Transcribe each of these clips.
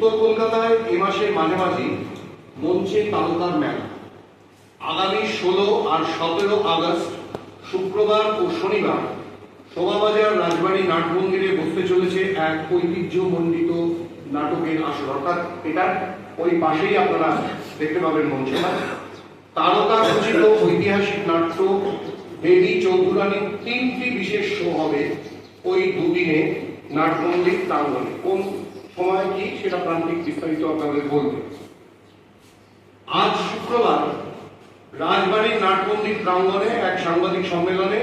উত্তর কলকাতায় এ মাসের মাঝামাঝি মঞ্চে তালুকার মেলা। আগামী ষোলো আর সতেরো আগস্ট, শুক্রবার ও শনিবার শোভাবাজার রাজবাড়ী নাটমন্দিরে বসতে চলেছে এক ঐতিহ্যমণ্ডিত নাটকের আসর। অর্থাৎ এটা ওই পাশেই আপনারা দেখতে পাবেন মঞ্চটা। তারকা খচিত ঐতিহাসিক নাট্য দেবী চৌধুরানীর তিনটি বিশেষ শো হবে ওই দুদিনে নাটমন্দির প্রাঙ্গণে। কোন সময় কি সেটা প্রান্তিক বিস্তারিত আপনাদের বলবে আজ শুক্রবার রাজবাড়ির নাটমন্দির প্রাঙ্গণে এক সাংবাদিক সম্মেলনে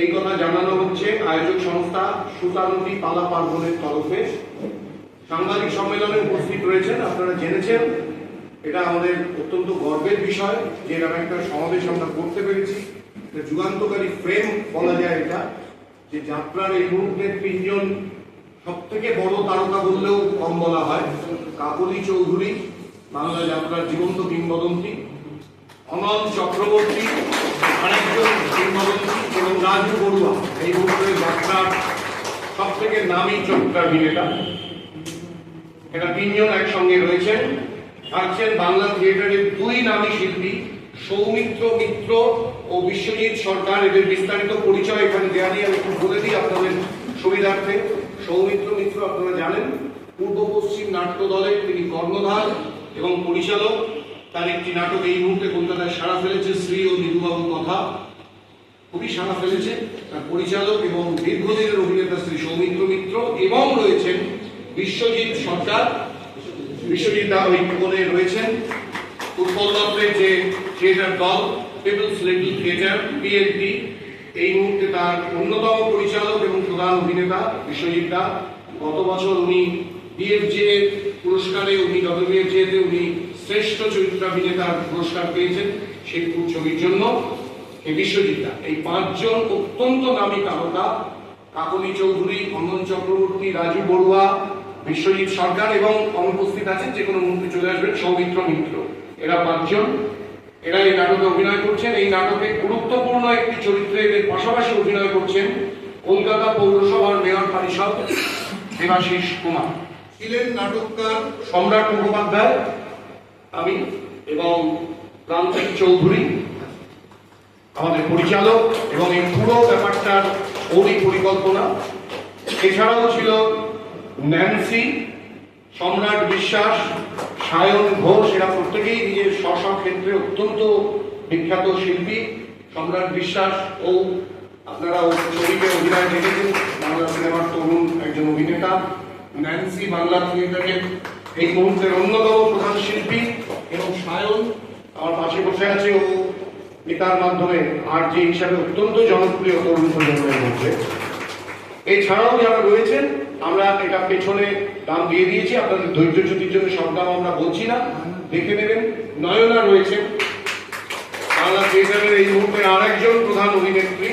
এই কথা জানানো হচ্ছে আয়োজক সংস্থা সুতানন্দী পালা পার্বণের তরফে। সাংবাদিক সম্মেলনে উপস্থিত রয়েছেন, আপনারা জেনেছেন, এটা আমাদের অত্যন্ত গর্বের বিষয় যে এরকম একটা সমাবেশ আমরা করতে পেরেছি। যুগান্তকারী ফ্রেম বলা যায় এটা, যে যাত্রার এই মুহূর্তে তিনজন সব থেকে বড় তারকা বললেও কম বলা হয় কাকলি চৌধুরী, বাংলা যাত্রার জীবন্ত কিংবদন্তি অনন্ত চক্রবর্তী, আরেকজন কিংবদন্তি এবং রাজু বড়ুয়া। এই মুহূর্তে যাত্রার সব থেকে নামী চরিত্রাভিনেতা এটা তিনজন একসঙ্গে রয়েছেন। থাকছেন বাংলা থিয়েটারের দুই নামী শিল্পী, সৌমিত্র মিত্র ও বিশ্বজিৎ সরকার। এদের বিস্তারিত পরিচয় এখানে দেওয়া নিয়ে আমি একটু বলে দিই আপনাদের সুবিধার্থে। সৌমিত্র মিত্র আপনারা জানেন, পূর্ব পশ্চিম নাট্য দলের তিনি কর্ণধার এবং পরিচালক। তার একটি নাটক এই মুহূর্তে কলকাতায় সাড়া ফেলেছে, শ্রী ও নিধুবাবুর কথা। খুবই সাড়া ফেলেছে। তার পরিচালক এবং দীর্ঘদিনের অভিনেতা শ্রী সৌমিত্র মিত্র এবং রয়েছেন বিশ্বজিৎ সরকার। বিশ্বজিৎ দা ওই কোণে রয়েছেন। উৎপল দত্তের যে থিয়েটার দল পিপলস লিটল থিয়েটার পিএলটি এই মুহূর্তে তার অন্যতম পরিচালক এবং প্রধান অভিনেতা, বিশ্বজিৎ দা। গত বছর উনি বিএফজে পুরস্কারে, উনি ডব্লিউএফজে তে উনি শ্রেষ্ঠ চরিত্রাভিনেতার পুরস্কার পেয়েছেন সেই ছবির জন্য। এই বিশ্বজিৎ দা, এই পাঁচজন অত্যন্ত নামী তারকা। কাকলি চৌধুরী অমন চক্রবর্তী, রাজু বড়ুয়া, বিশ্বজিৎ সরকার এবং অনুপস্থিত আছেন যে কোনো মুহূর্তে চলে আসবেন সৌমিত্র মিত্র। এরা পাঁচজন। এরা এই নাটকে অভিনয় করছেন এই নাটকে গুরুত্বপূর্ণ একটি চরিত্রে এদের পাশাপাশি অভিনয় করছেন কলকাতা পৌরসভার মেয়র পরিষদ দেবাশিস কুমার। ছিলেন নাটককার সম্রাট মুখোপাধ্যায় আমি এবং প্রান্তিক চৌধুরী আমাদের পরিচালক এবং এই পুরো ব্যাপারটার ওরই পরিকল্পনা। এছাড়াও ছিল ন্যান্সি সম্রাট বিশ্বাস, সায়ন ঘোষ, এরা প্রত্যেকেই নিজের স্ব ক্ষেত্রে অত্যন্ত বিখ্যাত শিল্পী। সম্রাট বিশ্বাস ও আপনারা ছবিতে অভিনয় দেখেছেন, বাংলা সিনেমার তরুণ একজন অভিনেতা, ন্যান্সি বাংলা থিয়েটারের এই মুহূর্তের অন্যতম প্রধান শিল্পী এবং সায়ন আমার পাশে বসে আছে ও নেতার মাধ্যমে আর যে হিসাবে অত্যন্ত জনপ্রিয় তরুণ প্রজন্মের মধ্যে। এছাড়াও যারা রয়েছেন আমরা এটা পেছনে দাম দিয়ে দিয়েছি, আপনাদের ধৈর্য চ্যুতির জন্য সব দাম আমরা বলছি না, দেখে নেবেন। নয়না রয়েছে। বাংলা থিয়েটারের এই মুহূর্তে আরেকজন প্রধান অভিনেত্রী,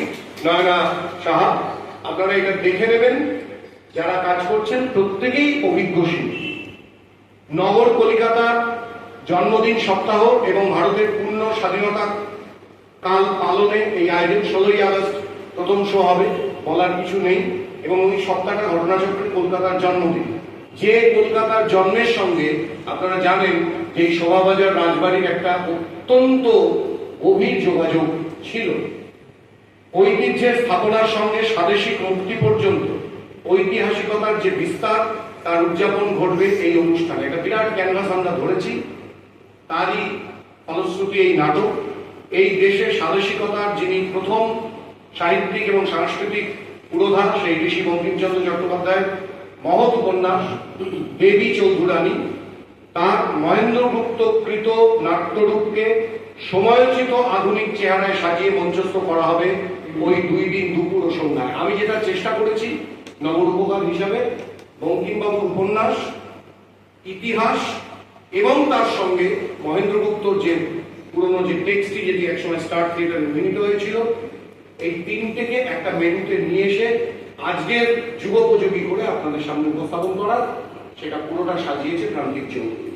নয়না সাহা। আপনারা এটা দেখে নেবেন, যারা কাজ করছেন প্রত্যেকেই অভিজ্ঞ শিল্পী। নগর কলিকাতার জন্মদিন সপ্তাহ এবং ভারতের পূর্ণ স্বাধীনতা কাল পালনে এই আয়োজন ষোলোই আগস্ট প্রথম শো হবে, বলার কিছু নেই। এবং ওই সপ্তাহটা ঘটনাচক্রে কলকাতার জন্মদিন। যে কলকাতার জন্মের সঙ্গে আপনারা জানেন যে শোভাবাজার রাজবাড়ির একটা অত্যন্ত গভীর যোগাযোগ ছিল। ঐতিহ্যের স্থাপনার সঙ্গে স্বাদেশিক মুক্তি পর্যন্ত, ঐতিহাসিকতার যে বিস্তার, তার উদযাপন ঘটবে এই অনুষ্ঠানে। একটা বিরাট ক্যানভাস আমরা ধরেছি, তারই ফলশ্রুতি এই নাটক। এই দেশের স্বাদেশিকতার যিনি প্রথম সাহিত্যিক এবং সাংস্কৃতিক পুরোধা সেই ঋষি বঙ্কিমচন্দ্র চট্টোপাধ্যায়, মহৎ উপন্যাস, দেবী চৌধুরানী, তাঁর মহেন্দ্রগুপ্ত কৃত নাট্যরূপকে সময়োচিত আধুনিক চেহারায় সাজিয়ে মঞ্চস্থ করা হবে ওই দুই দিন দুপুর ও সন্ধ্যায়। আমি যেটা চেষ্টা করেছি নবরূপকার হিসাবে, বঙ্কিমবাবুর উপন্যাস, ইতিহাস এবং তার সঙ্গে মহেন্দ্রগুপ্তর যে পুরনো যে টেক্সটি যেটি একসময় স্টার থিয়েটারে অভিনীত হয়েছিল এই তিনটেকে একটা মেনুতে নিয়ে এসে আজকের যুগোপযোগী করে আপনাদের সামনে উপস্থাপন করার সেটা পুরোটা সাজিয়েছে প্রান্তিক চৌধুরী।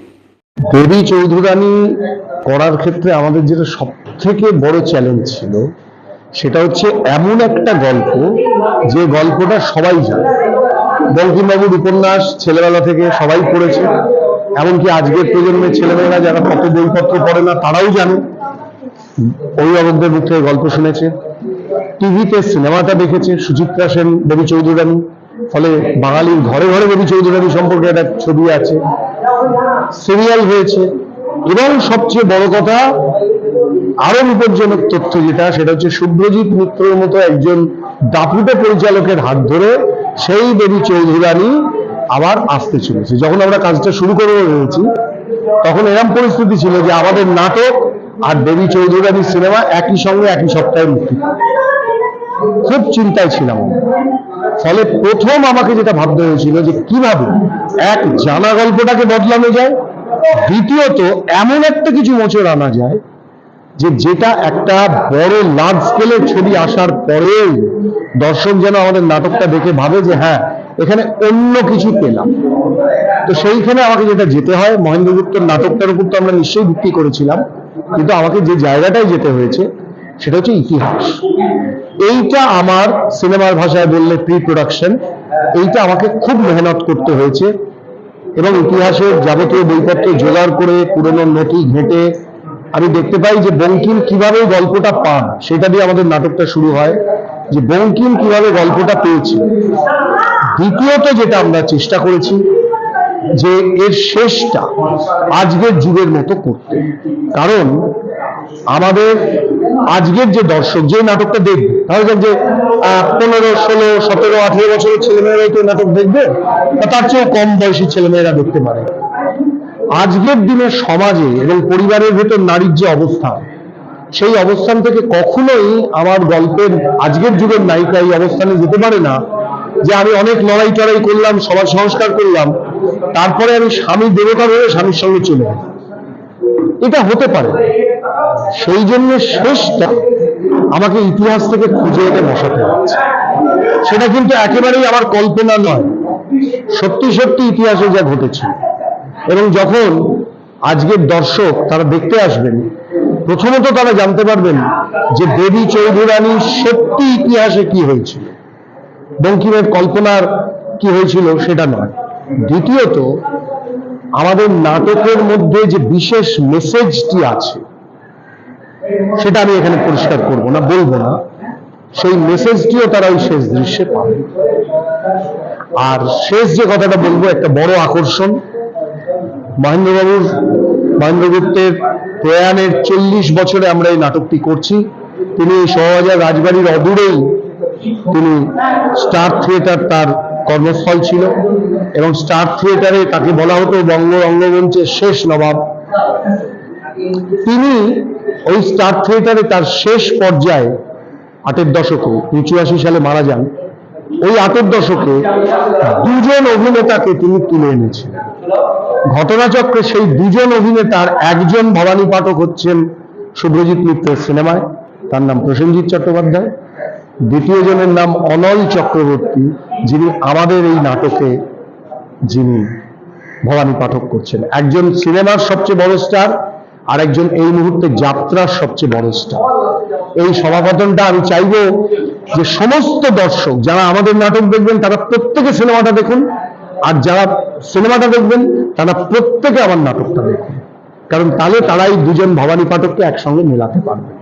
দেবী চৌধুরানী করার ক্ষেত্রে আমাদের যেটা সব থেকে বড় চ্যালেঞ্জ ছিল, সেটা হচ্ছে এমন একটা গল্প যে গল্পটা সবাই জানে। বঙ্কিমবাবুর উপন্যাস ছেলেবেলা থেকে সবাই পড়েছে, এমনকি আজকের প্রজন্মের ছেলেমেয়েরা যারা কত বইপত্র পড়ে না, তারাও জানে। অভিভাবকদের মুখ গল্প শুনেছে। টিভিতে সিনেমাটা দেখেছে, সুচিত্রা সেন, দেবী চৌধুরানী। ফলে বাঙালির ঘরে ঘরে দেবী চৌধুরানী সম্পর্কে একটা ছবি আছে। সিরিয়াল হয়েছে। এবং সবচেয়ে বড় কথা, আরও বিপজ্জনক তথ্য যেটা, সেটা হচ্ছে শুভ্রজিৎ মিত্রের মতো একজন দাপুটে পরিচালকের হাত ধরে সেই দেবী চৌধুরানী আবার আসতে চলেছে। যখন আমরা কাজটা শুরু করে রয়েছি তখন এরম পরিস্থিতি ছিল যে আমাদের নাটক আর দেবী চৌধুরানীর সিনেমা একই সঙ্গে একই সপ্তাহে মুক্তি। খুব চিন্তায় ছিলাম। ফলে প্রথম আমাকে যেটা ভাবতে হয়েছিল যে কীভাবে এক জানা গল্পটাকে বদলানো যায়, দ্বিতীয়ত এমন একটা কিছু মোচড় আনা যায় যে যেটা একটা বড় লার্জ স্কেলের ছবি আসার পরেও দর্শক যেন আমাদের নাটকটা দেখে ভাবে যে হ্যাঁ এখানে অন্য কিছু পেলাম। তো সেইখানে আমাকে যেটা যেতে হয় মহেন্দ্র গুপ্তর নাটকটার উপর তো আমরা নিশ্চয়ই ভিত্তি করেছিলাম, কিন্তু আমাকে যে জায়গাটায় যেতে হয়েছে সেটা হচ্ছে ইতিহাস। এইটা আমার সিনেমার ভাষায় বললে প্রি প্রোডাকশন এইটা আমাকে খুব মেহনত করতে হয়েছে। এবং ইতিহাসের যাবতীয় বইপত্র জোগাড় করে, পুরনো নথি ঘেঁটে, আমি দেখতে পাই যে বঙ্কিম কীভাবে গল্পটা পান, সেটা দিয়ে আমাদের নাটকটা শুরু হয়, যে বঙ্কিম কীভাবে গল্পটা পেয়েছে। দ্বিতীয়ত যেটা আমরা চেষ্টা করেছি, যে এর শেষটা আজকের যুগের মতো করতে। কারণ আমাদের আজকের যে দর্শক, যে নাটকটা দেখবে, তাহলে দেখবে যে পনেরো, ষোলো, সতেরো, আঠেরো বছরের ছেলেমেয়েরাই তো নাটক দেখবে তার চেয়েও কম বয়সী ছেলেমেয়েরা দেখতে পারে আজকের দিনে সমাজে এবং পরিবারের ভেতর নারীর যে অবস্থান, সেই অবস্থান থেকে কখনোই আমার গল্পের আজকের যুগের নায়িকা এই অবস্থানে যেতে পারে না, যে আমি অনেক লড়াই টড়াই করলাম, সমাজ সংস্কার করলাম, তারপরে আমি স্বামী দেবতা ভেবে স্বামীর সঙ্গে চলে এটা হতে পারে। সেই জন্য শেষটা আমাকে ইতিহাস থেকে খুঁজে এনে বসাতে হচ্ছে সেটা কিন্তু একেবারেই আমার কল্পনা নয়। সত্যি সত্যি ইতিহাসে যা ঘটেছে। এবং যখন আজকের দর্শক তারা দেখতে আসবেন, প্রথমত তারা জানতে পারবেন যে দেবী চৌধুরানী সত্যি ইতিহাসে কি হয়েছিল। বঙ্কিমের কল্পনার কি হয়েছিল সেটা নয়। দ্বিতীয়ত, আমাদের নাটকের মধ্যে যে বিশেষ মেসেজটি আছে সেটা আমি এখানে পরিষ্কার করব না, বলব না। সেই মেসেজটিও তারা ওই শেষ দৃশ্যে পাবে আর শেষ যে কথাটা বলব, একটা বড় আকর্ষণ। মহেন্দ্রবাবুর মহেন্দ্র গুপ্তের প্রয়াণের চল্লিশ বছরে আমরা এই নাটকটি করছি। তিনি সহবাজার রাজবাড়ির অদূরেই তিনি স্টার থিয়েটার তার কর্মস্থল ছিল এবং স্টার থিয়েটারে তাকে বলা হতো বঙ্গ রঙ্গমঞ্চের শেষ নবাব। তিনি ওই স্টার থিয়েটারে তার শেষ পর্যায়ে আটের দশকে চুরাশি সালে মারা যান, ওই আটের দশকে দুজন অভিনেতাকে তিনি তুলে এনেছিলেন ঘটনাচক্রে সেই দুজন অভিনেতার একজন ভবানী পাঠক হচ্ছেন শুভ্রজিৎ মিত্রের সিনেমায়, তার নাম প্রসেনজিৎ চট্টোপাধ্যায়। দ্বিতীয় জনের নাম অনল চক্রবর্তী, যিনি আমাদের এই নাটকে যিনি ভবানী পাঠক করছেন। একজন সিনেমার সবচেয়ে বড় স্টার আর একজন এই মুহূর্তে যাত্রার সবচেয়ে বড় স্টার এই সমাপতনটা আমি চাইব যে সমস্ত দর্শক, যারা আমাদের নাটক দেখবেন, তারা প্রত্যেকে সিনেমাটা দেখুন। আর যারা সিনেমাটা দেখবেন, তারা প্রত্যেকে আমার নাটকটা দেখুন। কারণ তাহলে তারাই দুজন ভবানী পাঠককে একসঙ্গে মেলাতে পারবে।